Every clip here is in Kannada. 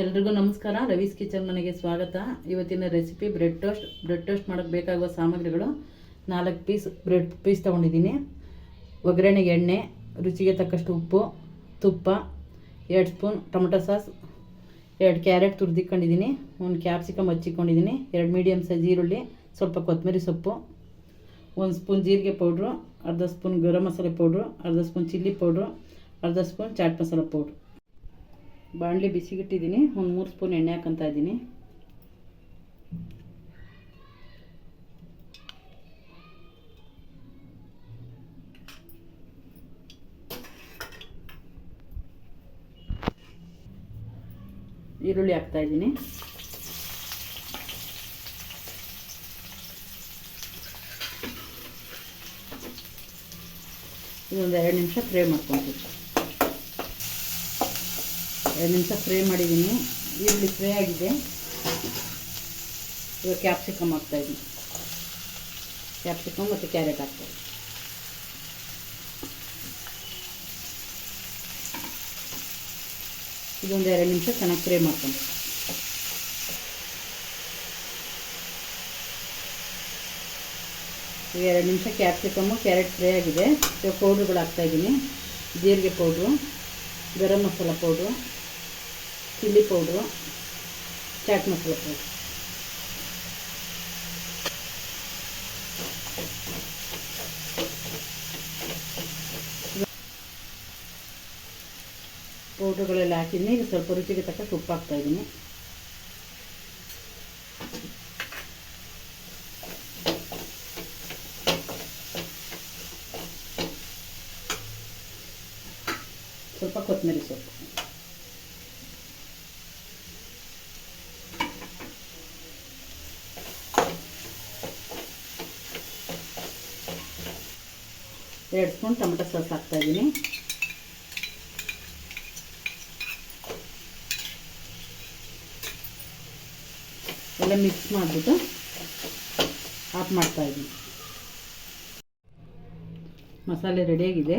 ಎಲ್ರಿಗೂ ನಮಸ್ಕಾರ. ರವೀಸ್ ಕಿಚನ್ ಮನೆಗೆ ಸ್ವಾಗತ. ಇವತ್ತಿನ recipe bread toast bread toast ಮಾಡೋಕ್ಕೆ ಬೇಕಾಗುವ ಸಾಮಗ್ರಿಗಳು ನಾಲ್ಕು ಪೀಸ್ ಬ್ರೆಡ್ ಪೀಸ್ ತೊಗೊಂಡಿದ್ದೀನಿ. ಒಗ್ಗರಣೆಗೆ ಎಣ್ಣೆ, ರುಚಿಗೆ ತಕ್ಕಷ್ಟು ಉಪ್ಪು, ತುಪ್ಪ, ಎರಡು ಸ್ಪೂನ್ ಟೊಮೊಟೊ ಸಾಸ್, ಎರಡು ಕ್ಯಾರೆಟ್ ತುರಿದಿಕ್ಕೊಂಡಿದ್ದೀನಿ ಒಂದು ಕ್ಯಾಪ್ಸಿಕಮ್ ಹಚ್ಚಿಕೊಂಡಿದ್ದೀನಿ. ಎರಡು ಮೀಡಿಯಮ್ ಸೈಜ್ ಈರುಳ್ಳಿ, ಸ್ವಲ್ಪ ಕೊತ್ತಂಬರಿ ಸೊಪ್ಪು, ಒಂದು ಸ್ಪೂನ್ ಜೀರಿಗೆ ಪೌಡ್ರು ಅರ್ಧ ಸ್ಪೂನ್ ಗರಂ ಮಸಾಲೆ ಪೌಡ್ರು ಅರ್ಧ ಸ್ಪೂನ್ ಚಿಲ್ಲಿ ಪೌಡ್ರು ಅರ್ಧ ಸ್ಪೂನ್ ಚಾಟ್ ಮಸಾಲೆ ಪೌಡ್ರು ಬಾಣಲಿ ಬಿಸಿಗಿಟ್ಟಿದ್ದೀನಿ. ಒಂದು ಮೂರು ಸ್ಪೂನ್ ಎಣ್ಣೆ ಹಾಕಂತ ಇದ್ದೀನಿ. ಈರುಳ್ಳಿ ಹಾಕ್ತಾ ಇದ್ದೀನಿ. ಇದೊಂದು ಎರಡು ನಿಮಿಷ ಫ್ರೈ ಮಾಡ್ಕೊತೀವಿ ಎರಡು ನಿಮಿಷ ಫ್ರೈ ಮಾಡಿದ್ದೀನಿ. ಈರುಳ್ಳಿ ಫ್ರೈ ಆಗಿದೆ. ಇವಾಗ ಕ್ಯಾಪ್ಸಿಕಮ್ ಹಾಕ್ತಾಯಿದ್ದೀನಿ ಕ್ಯಾಪ್ಸಿಕಮ್ ಮತ್ತು ಕ್ಯಾರೆಟ್ ಹಾಕ್ತಾಯಿದ್ದೀನಿ ಇದೊಂದು ಎರಡು ನಿಮಿಷ ಚೆನ್ನಾಗಿ ಫ್ರೈ ಮಾಡ್ಕೊಂಡು. ಈಗ ಎರಡು ನಿಮಿಷ ಕ್ಯಾಪ್ಸಿಕಮ್ಮು ಕ್ಯಾರೆಟ್ ಫ್ರೈ ಆಗಿದೆ. ಇವಾಗ ಪೌಡ್ರುಗಳು ಹಾಕ್ತಾಯಿದ್ದೀನಿ ಜೀರಿಗೆ powder, garam masala powder. Chilli powder, chaat masala powder. ಪೌಡ್ರುಗಳೆಲ್ಲ ಹಾಕಿದ್ದೀನಿ ಈಗ ಸ್ವಲ್ಪ ರುಚಿಗೆ ತಕ್ಕ ಉಪ್ಪು ಹಾಕ್ತಾಯಿದ್ದೀನಿ ಸ್ವಲ್ಪ ಕೊತ್ತಂಬರಿ ಸೊಪ್ಪು. ಎರಡು ಸ್ಪೂನ್ ಟೊಮೆಟೊ ಸಾಸ್ ಹಾಕ್ತಾಯಿದ್ದೀನಿ ಎಲ್ಲ ಮಿಕ್ಸ್ ಮಾಡಿಬಿಟ್ಟು ಆಫ್ ಮಾಡ್ತಾಯಿದ್ದೀನಿ ಮಸಾಲೆ ರೆಡಿಯಾಗಿದೆ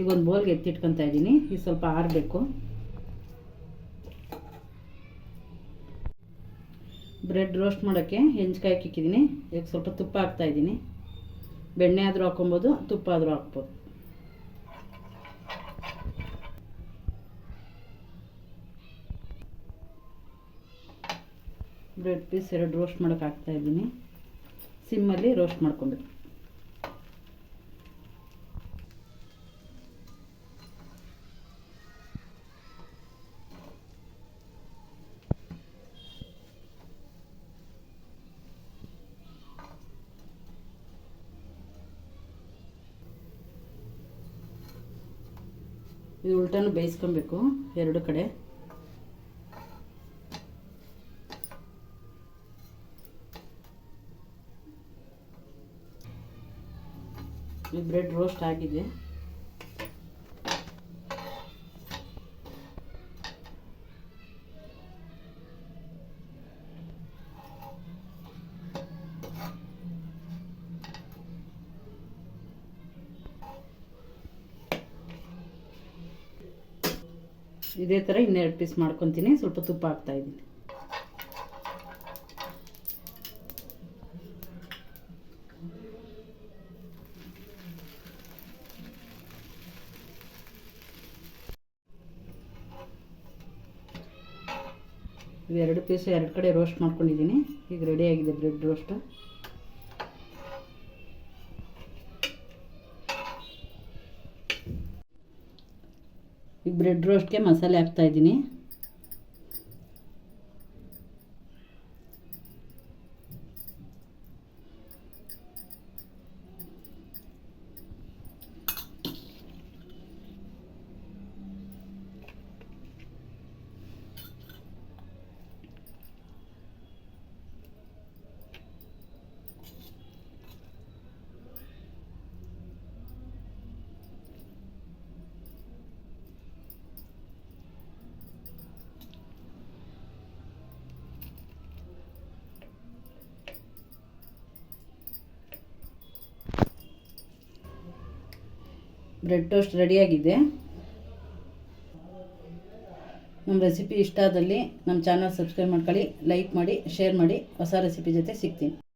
ಈಗ ಒಂದು ಬೋಲ್ಗೆ ಎತ್ತಿಟ್ಕೊತಾ ಇದ್ದೀನಿ ಈಗ ಸ್ವಲ್ಪ ಆರಬೇಕು. ಬ್ರೆಡ್ ರೋಸ್ಟ್ ಮಾಡೋಕ್ಕೆ ಹೆಂಚ್ಕಾಯಿ ಹಾಕಿಕ್ಕಿದ್ದೀನಿ ಈಗ ಸ್ವಲ್ಪ ತುಪ್ಪ ಹಾಕ್ತಾಯಿದ್ದೀನಿ ಬೆಣ್ಣೆ ಆದರೂ ಹಾಕ್ಕೊಬೋದು, ತುಪ್ಪ ಆದರೂ ಹಾಕ್ಬೋದು. ಬ್ರೆಡ್ ಪೀಸ್ ಎರಡು ರೋಸ್ಟ್ ಮಾಡೋಕೆ ಹಾಕ್ತಾಯಿದ್ದೀನಿ ಸಿಮ್ಮಲ್ಲಿ ರೋಸ್ಟ್ ಮಾಡ್ಕೊಬೇಕು ಇದು ಉಲ್ಟನೂ ಬೇಯಿಸ್ಕೊಬೇಕು ಎರಡು ಕಡೆ. ಈ ಬ್ರೆಡ್ ರೋಸ್ಟ್ ಆಗಿದೆ. ಇದೇ ಥರ ಇನ್ನೆರಡು ಪೀಸ್ ಮಾಡ್ಕೊತೀನಿ. ಸ್ವಲ್ಪ ತುಪ್ಪ ಹಾಕ್ತಾ ಇದ್ದೀನಿ. ಇವೆರಡು ಪೀಸ್ ಎರಡು ಕಡೆ ರೋಸ್ಟ್ ಮಾಡ್ಕೊಂಡಿದ್ದೀನಿ. ಈಗ ರೆಡಿಯಾಗಿದೆ ಬ್ರೆಡ್ ರೋಸ್ಟ್ ಈಗ ಬ್ರೆಡ್ ರೋಸ್ಟ್ಗೆ ಮಸಾಲೆ ಹಾಕ್ತಾ ಬ್ರೆಡ್ ಟೋಸ್ಟ್ ರೆಡಿಯಾಗಿದೆ ನಮ್ಮ ರೆಸಿಪಿ ಇಷ್ಟ ಆದಲ್ಲಿ ನಮ್ಮ ಚಾನಲ್ ಸಬ್ಸ್ಕ್ರೈಬ್ ಮಾಡ್ಕೊಳ್ಳಿ ಲೈಕ್ ಮಾಡಿ ಶೇರ್ ಮಾಡಿ, ಹೊಸ ರೆಸಿಪಿ ಜೊತೆ ಸಿಗ್ತೀನಿ.